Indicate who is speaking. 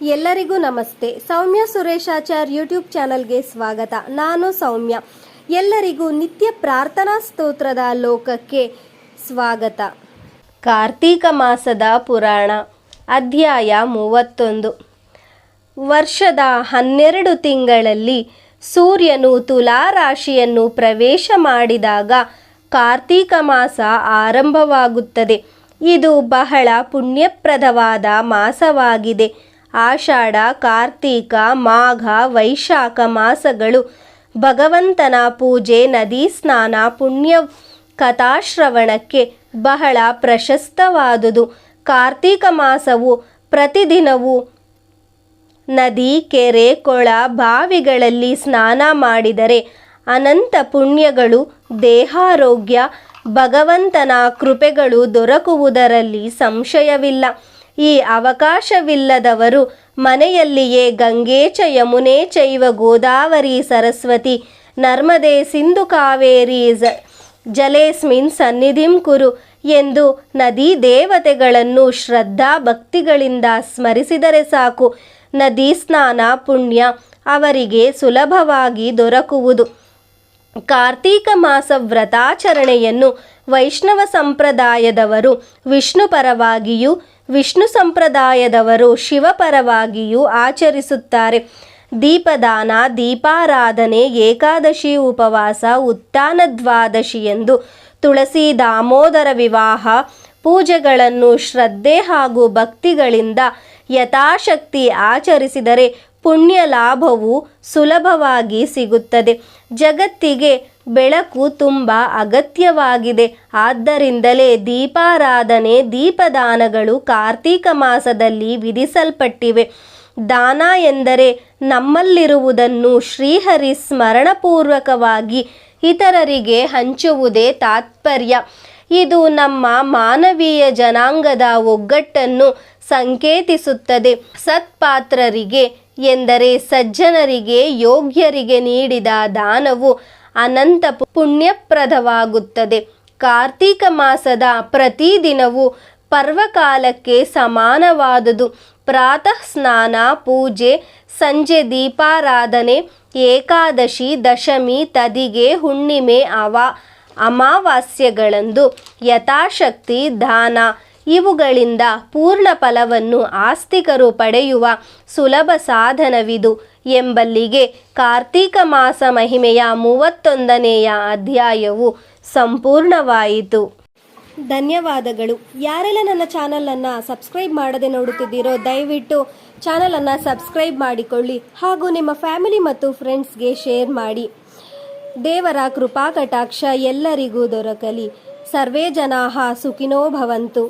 Speaker 1: ಎಲ್ಲರಿಗೂ ನಮಸ್ತೆ. ಸೌಮ್ಯ ಸುರೇಶಾಚಾರ್ ಯೂಟ್ಯೂಬ್ ಚಾನಲ್ಗೆ ಸ್ವಾಗತ. ನಾನು ಸೌಮ್ಯ. ಎಲ್ಲರಿಗೂ ನಿತ್ಯ ಪ್ರಾರ್ಥನಾ ಸ್ತೋತ್ರದ ಲೋಕಕ್ಕೆ ಸ್ವಾಗತ. ಕಾರ್ತೀಕ ಮಾಸದ ಪುರಾಣ, ಅಧ್ಯಾಯ ಮೂವತ್ತೊಂದು. ವರ್ಷದ ಹನ್ನೆರಡು ತಿಂಗಳಲ್ಲಿ ಸೂರ್ಯನು ತುಲಾ ರಾಶಿಯನ್ನು ಪ್ರವೇಶ ಮಾಡಿದಾಗ ಕಾರ್ತೀಕ ಮಾಸ ಆರಂಭವಾಗುತ್ತದೆ. ಇದು ಬಹಳ ಪುಣ್ಯಪ್ರದವಾದ ಮಾಸವಾಗಿದೆ. ಆಷಾಢ, ಕಾರ್ತೀಕ, ಮಾಘ, ವೈಶಾಖ ಮಾಸಗಳು. ಭಗವಂತನ ಪೂಜೆ, ನದಿ ಸ್ನಾನ, ಪುಣ್ಯ ಕಥಾಶ್ರವಣಕ್ಕೆ ಬಹಳ ಪ್ರಶಸ್ತವಾದುದು. ಕಾರ್ತೀಕ ಮಾಸವು ಪ್ರತಿದಿನವೂ ನದಿ, ಕೆರೆ, ಕೊಳ, ಬಾವಿಗಳಲ್ಲಿ ಸ್ನಾನ ಮಾಡಿದರೆ ಅನಂತ ಪುಣ್ಯಗಳು, ದೇಹಾರೋಗ್ಯ, ಭಗವಂತನ ಕೃಪೆಗಳು ದೊರಕುವುದರಲ್ಲಿ ಸಂಶಯವಿಲ್ಲ. ಈ ಅವಕಾಶವಿಲ್ಲದವರು ಮನೆಯಲ್ಲಿಯೇ ಗಂಗೇಚ ಯಮುನೆ ಚೈವ ಗೋದಾವರಿ ಸರಸ್ವತಿ, ನರ್ಮದೆ ಸಿಂಧು ಕಾವೇರಿ ಜ, ಜಲೇಸ್ಮಿನ್ ಸನ್ನಿಧಿಂ ಕುರು ಎಂದು ನದಿ ದೇವತೆಗಳನ್ನು ಶ್ರದ್ಧಾ ಭಕ್ತಿಗಳಿಂದ ಸ್ಮರಿಸಿದರೆ ಸಾಕು. ನದಿ ಸ್ನಾನ ಪುಣ್ಯ ಅವರಿಗೆ ಸುಲಭವಾಗಿ ದೊರಕುವುದು. ಕಾರ್ತೀಕ ಮಾಸ ವ್ರತಾಚರಣೆಯನ್ನು ವೈಷ್ಣವ ಸಂಪ್ರದಾಯದವರು ವಿಷ್ಣು ಪರವಾಗಿಯೂ ವಿಷ್ಣು ಸಂಪ್ರದಾಯದವರು ಶಿವಪರವಾಗಿಯೂ ಆಚರಿಸುತ್ತಾರೆ. ದೀಪದಾನ, ದೀಪಾರಾಧನೆ, ಏಕಾದಶಿ ಉಪವಾಸ, ಉತ್ಥಾನ ದ್ವಾದಶಿ ಎಂದು ತುಳಸಿ ದಾಮೋದರ ವಿವಾಹ, ಪೂಜೆಗಳನ್ನು ಶ್ರದ್ಧೆ ಹಾಗೂ ಭಕ್ತಿಗಳಿಂದ ಯಥಾಶಕ್ತಿ ಆಚರಿಸಿದರೆ ಪುಣ್ಯ ಲಾಭವು ಸುಲಭವಾಗಿ ಸಿಗುತ್ತದೆ. ಜಗತ್ತಿಗೆ ಬೆಳಕು ತುಂಬ ಅಗತ್ಯವಾಗಿದೆ. ಆದ್ದರಿಂದಲೇ ದೀಪಾರಾಧನೆ, ದೀಪದಾನಗಳು ಕಾರ್ತೀಕ ಮಾಸದಲ್ಲಿ ವಿಧಿಸಲ್ಪಟ್ಟಿವೆ. ದಾನ ಎಂದರೆ ನಮ್ಮಲ್ಲಿರುವುದನ್ನು ಶ್ರೀಹರಿ ಸ್ಮರಣಪೂರ್ವಕವಾಗಿ ಇತರರಿಗೆ ಹಂಚುವುದೇ ತಾತ್ಪರ್ಯ. ಇದು ನಮ್ಮ ಮಾನವೀಯ ಜನಾಂಗದ ಒಗ್ಗಟ್ಟನ್ನು ಸಂಕೇತಿಸುತ್ತದೆ. ಸತ್ಪಾತ್ರರಿಗೆ ಎಂದರೆ ಸಜ್ಜನರಿಗೆ ಯೋಗ್ಯರಿಗೆ ನೀಡಿದ ದಾನವು ಅನಂತ ಪುಣ್ಯಪ್ರದವಾಗುತ್ತದೆ. ಕಾರ್ತೀಕ ಮಾಸದ ಪ್ರತಿದಿನವೂ ಪರ್ವಕಾಲಕ್ಕೆ ಸಮಾನವಾದುದು. ಪ್ರಾತಃ ಸ್ನಾನ, ಪೂಜೆ, ಸಂಜೆ ದೀಪಾರಾಧನೆ, ಏಕಾದಶಿ, ದಶಮಿ, ತದಿಗೆ, ಹುಣ್ಣಿಮೆ, ಅವ, ಅಮಾವಾಸ್ಯೆಗಳಂದು ಯಥಾಶಕ್ತಿ, ದಾನ ಇವುಗಳಿಂದ ಪೂರ್ಣ ಫಲವನ್ನು ಆಸ್ತಿಕರು ಪಡೆಯುವ ಸುಲಭ ಸಾಧನವಿದು ಎಂಬಲ್ಲಿಗೆ ಕಾರ್ತೀಕ ಮಾಸ ಮಹಿಮೆಯ ಮೂವತ್ತೊಂದನೆಯ ಅಧ್ಯಾಯವು ಸಂಪೂರ್ಣವಾಯಿತು. ಧನ್ಯವಾದಗಳು. ಯಾರೆಲ್ಲ ನನ್ನ ಚಾನಲನ್ನು ಸಬ್ಸ್ಕ್ರೈಬ್ ಮಾಡದೆ ನೋಡುತ್ತಿದ್ದೀರೋ ದಯವಿಟ್ಟು ಚಾನಲನ್ನು ಸಬ್ಸ್ಕ್ರೈಬ್ ಮಾಡಿಕೊಳ್ಳಿ ಹಾಗೂ ನಿಮ್ಮ ಫ್ಯಾಮಿಲಿ ಮತ್ತು ಫ್ರೆಂಡ್ಸ್ಗೆ ಶೇರ್ ಮಾಡಿ. ದೇವರ ಕೃಪಾ ಕಟಾಕ್ಷ ಎಲ್ಲರಿಗೂ ದೊರಕಲಿ. ಸರ್ವೇ ಜನಾಹ ಸುಖಿನೋ ಭವಂತು.